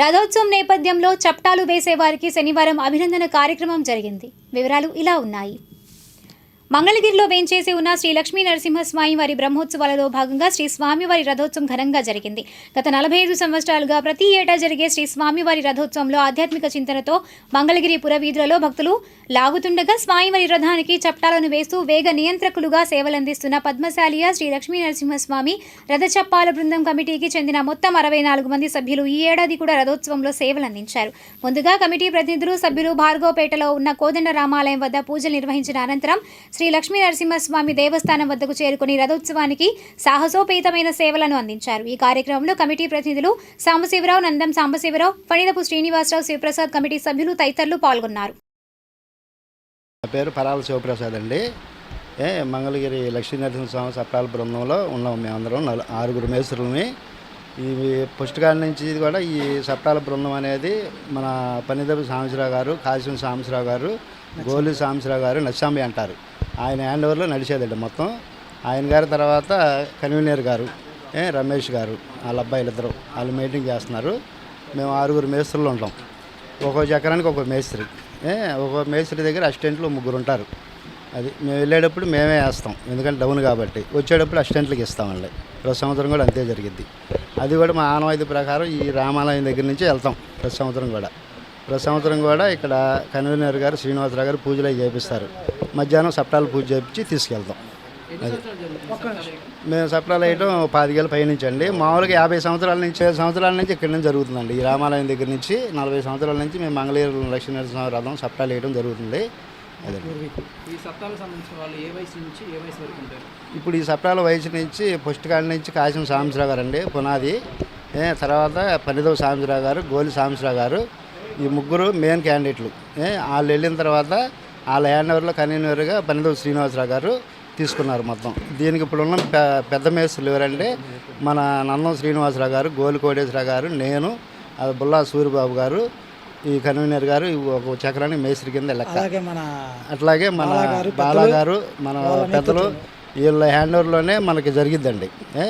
రథోత్సవం నేపథ్యంలో చప్టాలు వేసేవారికి శనివారం అభినందన కార్యక్రమం జరిగింది. వివరాలు ఇలా ఉన్నాయి. మంగళగిరిలో వేంచేసి ఉన్న శ్రీ లక్ష్మీ నరసింహస్వామి వారి బ్రహ్మోత్సవాలలో భాగంగా శ్రీ స్వామివారి రథోత్సవం ఘనంగా జరిగింది. గత నలభై ఐదు సంవత్సరాలుగా ప్రతి ఏటా జరిగే శ్రీ స్వామివారి రథోత్సవంలో ఆధ్యాత్మిక చింతనతో మంగళగిరి పురవీధులలో భక్తులు లాగుతుండగా స్వామివారి రథానికి చప్టాలను వేస్తూ వేగ నియంత్రకులుగా సేవలందిస్తున్న పద్మశాలియ శ్రీ లక్ష్మీ నరసింహస్వామి రథ చప్పాల బృందం కమిటీకి చెందిన మొత్తం అరవై నాలుగు మంది సభ్యులు ఈ ఏడాది కూడా రథోత్సవంలో సేవలందించారు. ముందుగా కమిటీ ప్రతినిధులు సభ్యులు భార్గవపేటలో ఉన్న కోదండ రామాలయం వద్ద పూజలు నిర్వహించిన అనంతరం శ్రీ లక్ష్మీ నరసింహస్వామి దేవస్థానం వద్దకు చేరుకుని రథోత్సవానికి సాహసోపేతమైన సేవలను అందించారు. ఈ కార్యక్రమంలో కమిటీ ప్రతినిధులు సాంబశివరావు నందం సాంబశివరావు ఫణిదపు శ్రీనివాసరావు శివప్రసాద్ కమిటీ సభ్యులు తదితరులు పాల్గొన్నారు. నా పేరు పరాల శివప్రసాద్ అండి. మంగళగిరి మంగళగిరి లక్ష్మీనరసింహస్వామి సప్తాల బృందంలో ఉన్నాం మేమందరం నలు ఆరుగురు మేస్త్రులని. ఈ పుస్తకాల నుంచి ఇది కూడా ఈ సప్తాల బృందం అనేది మన పనిదపు సాంబశివరావు గారు కాశీం సాంబశివరావు గారు గోలు సాంబశివరావు గారు నచ్చాంబి అంటారు. ఆయన హ్యాండ్ ఓవర్లో నడిచేదండి మొత్తం. ఆయన గారి తర్వాత కన్వీనర్ గారు రమేష్ గారు వాళ్ళ అబ్బాయిలు ఇద్దరు వాళ్ళు మీటింగ్ చేస్తున్నారు. మేము ఆరుగురు మేస్త్రులు ఉంటాం. ఒక్కో చక్రానికి ఒక మేస్త్రి ఏ ఒక మేస్త్రి దగ్గర అసిస్టెంట్లు ముగ్గురు ఉంటారు. అది మేము వెళ్ళేటప్పుడు మేమే వేస్తాం. ఎందుకంటే డౌన్ కాబట్టి. వచ్చేటప్పుడు అసిస్టెంట్లకి ఇస్తామండి ప్రతి సంవత్సరం కూడా అంతే జరిగింది అది కూడా మా ఆనవాయితీ ప్రకారం ఈ రామాలయం దగ్గర నుంచి వెళ్తాం ప్రతి సంవత్సరం కూడా. ప్రతి సంవత్సరం కూడా ఇక్కడ కన్వీనర్ గారు శ్రీనివాసరావు గారు పూజలు చేపిస్తారు. మధ్యాహ్నం సప్తాలు పూజ చేపించి తీసుకెళ్తాం. అది. మేము సప్లాలు వేయడం పాతికేళ్ళ పైనుంచి అండి మామూలుగా యాభై సంవత్సరాల నుంచి ఐదు సంవత్సరాల నుంచి ఇక్కడ నుంచి జరుగుతుందండి. ఈ రామాలయం దగ్గర నుంచి నలభై సంవత్సరాల నుంచి మేము మంగళగిరి లక్ష్మీనరసింహ రథం సప్లాలు వేయడం జరుగుతుంది. అదే. ఈ సప్తాలకు సంబంధించిన వాళ్ళు ఏ వయసు నుంచి ఏ వయసు వరకు ఉంటారు? ఇప్పుడు ఈ సప్లాల వయసు నుంచి పుస్తకాల నుంచి కాశం సాంబశివరావు గారు అండి పునాది. తర్వాత పనిదవ సాంబశివరావు గారు గోలి సాంబశివరావు గారు ఈ ముగ్గురు మెయిన్ క్యాండిడేట్లు వాళ్ళు వెళ్ళిన తర్వాత వాళ్ళ హ్యాండ్ ఓవర్లో కన్వీనర్గా పనిదవ శ్రీనివాసరావు గారు తీసుకున్నారు మొత్తం. దీనికి ఇప్పుడు ఉన్న పెద్ద మేస్త్రులు ఎవరంటే మన నందం శ్రీనివాసరావు గారు గోలి కోటేశ్వరరావు గారు నేను బుల్లా సూరిబాబు గారు ఈ కన్వీనర్ గారు ఒక చక్రానికి మేస్త్రి కింద లెక్క. అలాగే మన అట్లాగే మన బాలా గారు మన పెద్దలు వీళ్ళ హ్యాండ్ ఓవర్లోనే మనకి జరిగిద్దండి. ఏ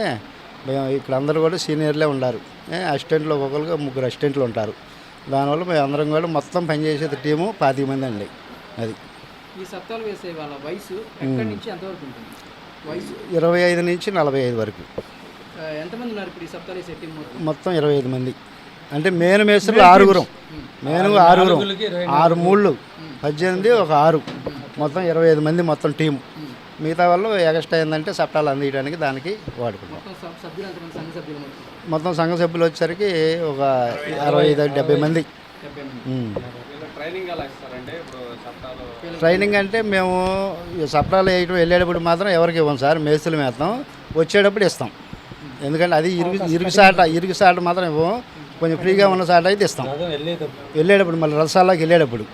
మేము ఇక్కడ అందరూ కూడా సీనియర్లే ఉన్నారు ఏ అసిస్టెంట్లు ఒక్కొక్కరుగా ముగ్గురు అసిస్టెంట్లు ఉంటారు. దానివల్ల మేము అందరం కూడా మొత్తం పనిచేసేది టీము పాతిక మంది అండి అది. ఈ సప్తాలు వేసే వాళ్ళ వయసు ఎక్కడి నుంచి ఎంతవరకు ఉంటుంది? వయసు? ఇరవై ఐదు నుంచి నలభై ఐదు వరకు. ఆ, ఎంతమంది ఉన్నారు ఇప్పుడు ఈ సప్తాలు వేసే టీం మొత్తం మొత్తం ఇరవై ఐదు మంది. అంటే మేను మేస్త్రులు ఆరుగురం. మేను ఆరుగురం. ఆరు మూళ్ళు. పద్దెనిమిది ఒక ఆరు. మొత్తం ఇరవై ఐదు మంది మొత్తం టీం. మిగతా వాళ్ళు ఎక్స్ట్రా ఏంటంటే సప్తాలు అందించడానికి దానికి వాడుకున్నాం. మొత్తం సంఘ సభ్యులు మొత్తం? మొత్తం సంఘ సభ్యులు వచ్చేసరికి ఒక అరవై ఐదు డెబ్బై మంది. ట్రైనింగ్ అంటే మేము సప్లాలు వేయటం వెళ్ళేటప్పుడు మాత్రం ఎవరికి ఇవ్వం సార్? మేస్తులు వేస్తాం వచ్చేటప్పుడు ఇస్తాం. ఎందుకంటే అది ఇరుగు ఇరుగు సాట ఇరుగు సాట మాత్రం ఇవ్వం. కొంచెం ఫ్రీగా ఉన్న సాట అయితే ఇస్తాం. వెళ్ళేటప్పుడు. మళ్ళీ రసాల్లోకి వెళ్ళేటప్పుడు.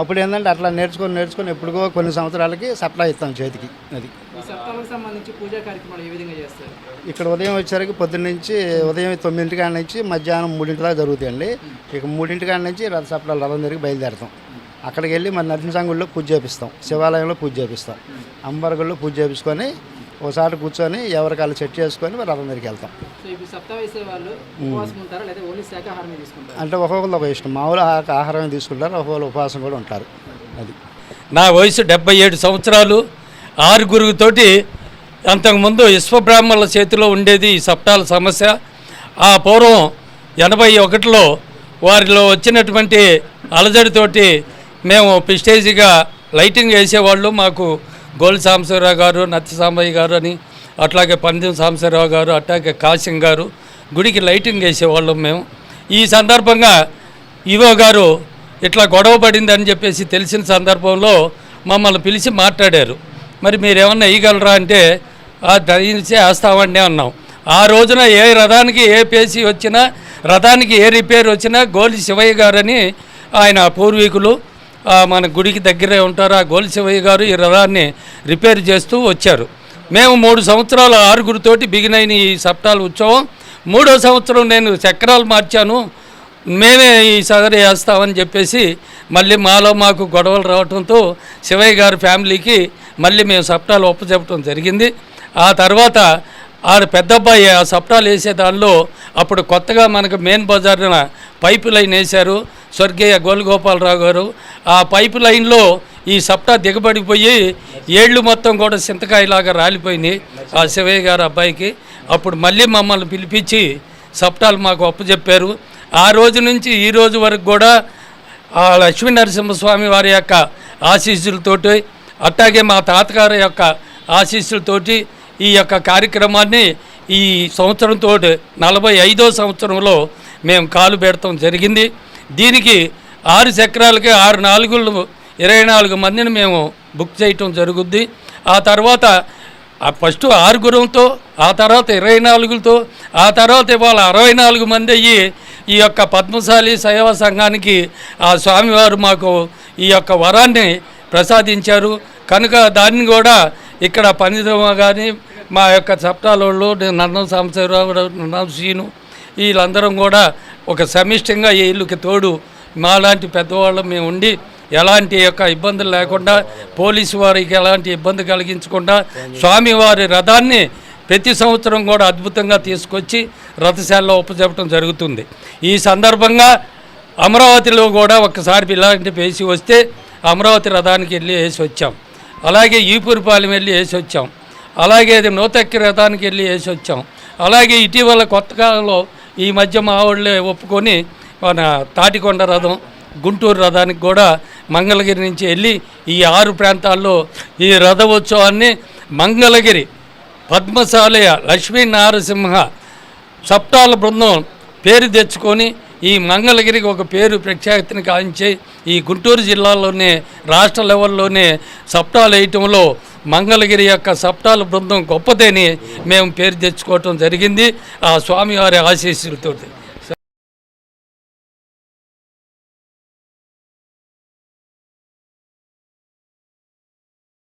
అప్పుడు ఏంటంటే అట్లా నేర్చుకొని నేర్చుకొని ఎప్పుడుకో కొన్ని సంవత్సరాలకి సప్లై ఇస్తాం చేతికి అది. ఈ సప్తాలకు సంబంధించి పూజా కార్యక్రమాలు ఏ విధంగా చేస్తారు? ఇక్కడ ఉదయం వచ్చేసరికి పొద్దున్న నుంచి ఉదయం తొమ్మిదింటి కాడ నుంచి మధ్యాహ్నం మూడింటి దాకా జరుగుతాయండి. ఇక మూడింటి కాడ నుంచి రథ సప్లాలు రథం తిరిగి బయలుదేరుతాం. అక్కడికి వెళ్ళి మన నరసింహంగుడిలో పూజ చేపిస్తాం. శివాలయంలో పూజ చేపిస్తాం. అంబరగుడిలో పూజ చేపించుకొని ఒకసారి కూర్చొని ఎవరికాళ్ళు సెట్ చేసుకొని రథం దగ్గరికి వెళ్తాం. వాళ్ళు అంటే ఒక్కొక్కరు ఒక ఇష్టం. మామూలు ఆహా- ఆహారం తీసుకుంటారు ఒక్కొక్కరు ఉపవాసం కూడా ఉంటారు. అది. నా వయసు డెబ్బై ఏడు సంవత్సరాలు. ఆరుగురుతోటి అంతకుముందు విశ్వబ్రాహ్మణుల చేతిలో ఉండేది ఈ సప్తాల సమస్య. ఆ పూర్వం ఎనభై ఒకటిలో వారిలో వచ్చినటువంటి అలజడితోటి మేము ప్రిస్టేజ్గా లైటింగ్ వేసేవాళ్ళు. మాకు గోల్ సాంబశివరావు గారు నత్తి సాంబయ్య గారు అని అట్లాగే పందెం సాంబశివరావు గారు అట్లాగే కాసిం గారు గుడికి లైటింగ్ వేసేవాళ్ళం మేము. ఈ సందర్భంగా ఈవో గారు ఇట్లా గొడవ పడిందని చెప్పేసి తెలిసిన సందర్భంలో మమ్మల్ని పిలిచి మాట్లాడారు. మరి మీరేమన్నా వేయగలరా అంటే "ఆ, దయించి వేస్తామండి అన్నాం. ఆ రోజున ఏ రథానికి ఏ పేసి వచ్చినా రథానికి ఏ రిపేర్ వచ్చినా గోలి శివయ్య గారని ఆయన పూర్వీకులు మన గుడికి దగ్గరే ఉంటారు. ఆ గోలి శివయ్య గారు ఈ రథాన్ని రిపేర్ చేస్తూ వచ్చారు. మేము మూడు సంవత్సరాలు ఆరుగురితోటి బిగినైన ఈ సప్తాల ఉత్సవం. మూడో సంవత్సరం నేను చక్రాలు మార్చాను. మేమే ఈ సదరి వేస్తామని చెప్పేసి మళ్ళీ మాలో మాకు గొడవలు రావడంతో శివయ్య గారి ఫ్యామిలీకి మళ్ళీ మేము సప్తాలు ఒప్పచెప్పడం జరిగింది. ఆ తర్వాత ఆడ పెద్ద అబ్బాయి ఆ సప్టాలు వేసే దానిలో అప్పుడు కొత్తగా మనకు మెయిన్ బజార్న పైపు లైన్ వేశారు స్వర్గీయ గోపాలరావు గారు. ఆ పైప్ లైన్లో ఈ సప్టా దిగబడిపోయి ఏళ్ళు మొత్తం కూడా సింతకాయలాగా రాలిపోయినాయి ఆ శివయ్య గారు అబ్బాయికి. అప్పుడు మళ్ళీ మమ్మల్ని పిలిపించి సప్టాలు మాకు అప్పచెప్పారు ఆ రోజు నుంచి ఈ రోజు వరకు కూడా ఆ లక్ష్మీ నరసింహస్వామి వారి యొక్క ఆశీస్సులతోటి అట్టాగే మా తాతగారి యొక్క ఆశీస్సులతోటి ఈ యొక్క కార్యక్రమాన్ని ఈ సంవత్సరంతో నలభై ఐదో సంవత్సరంలో మేము కాలు పెడతాం జరిగింది. దీనికి ఆరు చక్రాలకి ఆరు నాలుగులు ఇరవై నాలుగు మందిని మేము బుక్ చేయటం జరుగుద్ది. ఆ తర్వాత ఫస్ట్ ఆరుగురంతో ఆ తర్వాత ఇరవై నాలుగులతో ఆ తర్వాత ఇవాళ అరవై నాలుగు మంది అయ్యి ఈ యొక్క పద్మశాలి సేవా సంఘానికి ఆ స్వామివారు మాకు ఈ యొక్క వరాన్ని ప్రసాదించారు. కనుక దాన్ని కూడా ఇక్కడ పనిదమ కానీ మా యొక్క చట్టాలలో నందం సాంబశివరావు నందం శ్రీను వీళ్ళందరం కూడా ఒక సమిష్టంగా ఈ ఇల్లుకి తోడు. మాలాంటి పెద్దవాళ్ళం మేము ఉండి ఎలాంటి యొక్క ఇబ్బందులు లేకుండా పోలీసు వారికి ఎలాంటి ఇబ్బంది కలిగించకుండా స్వామివారి రథాన్ని ప్రతి సంవత్సరం కూడా అద్భుతంగా తీసుకొచ్చి రథశాలలో ఉపజెప్పడం జరుగుతుంది. ఈ సందర్భంగా అమరావతిలో కూడా ఒకసారి ఇలాంటి వేసి వస్తే అమరావతి రథానికి వెళ్ళి వేసి వచ్చాం. అలాగే ఈపూరిపాలెం వెళ్ళి వేసి వచ్చాం. అలాగే అది నూతక్కి రథానికి వెళ్ళి వేసి వచ్చాం. అలాగే ఇటీవల కొత్త కాలంలో ఈ మధ్య మా వాళ్ళే ఒప్పుకొని మన తాటికొండ రథం గుంటూరు రథానికి కూడా మంగళగిరి నుంచి వెళ్ళి ఈ ఆరు ప్రాంతాల్లో ఈ రథ ఉత్సవాన్ని మంగళగిరి పద్మశాలయ లక్ష్మీ నారసింహ సప్తాల బృందం పేరు తెచ్చుకొని ఈ మంగళగిరికి ఒక పేరు ప్రఖ్యాతిని కాంచి ఈ గుంటూరు జిల్లాలోనే రాష్ట్ర లెవెల్లోనే సప్తాలు వేయటంలో మంగళగిరి యొక్క సప్తాల బృందం గొప్పదని మేము పేరు తెచ్చుకోవటం జరిగింది. ఆ స్వామివారి ఆశీస్సులతోటి.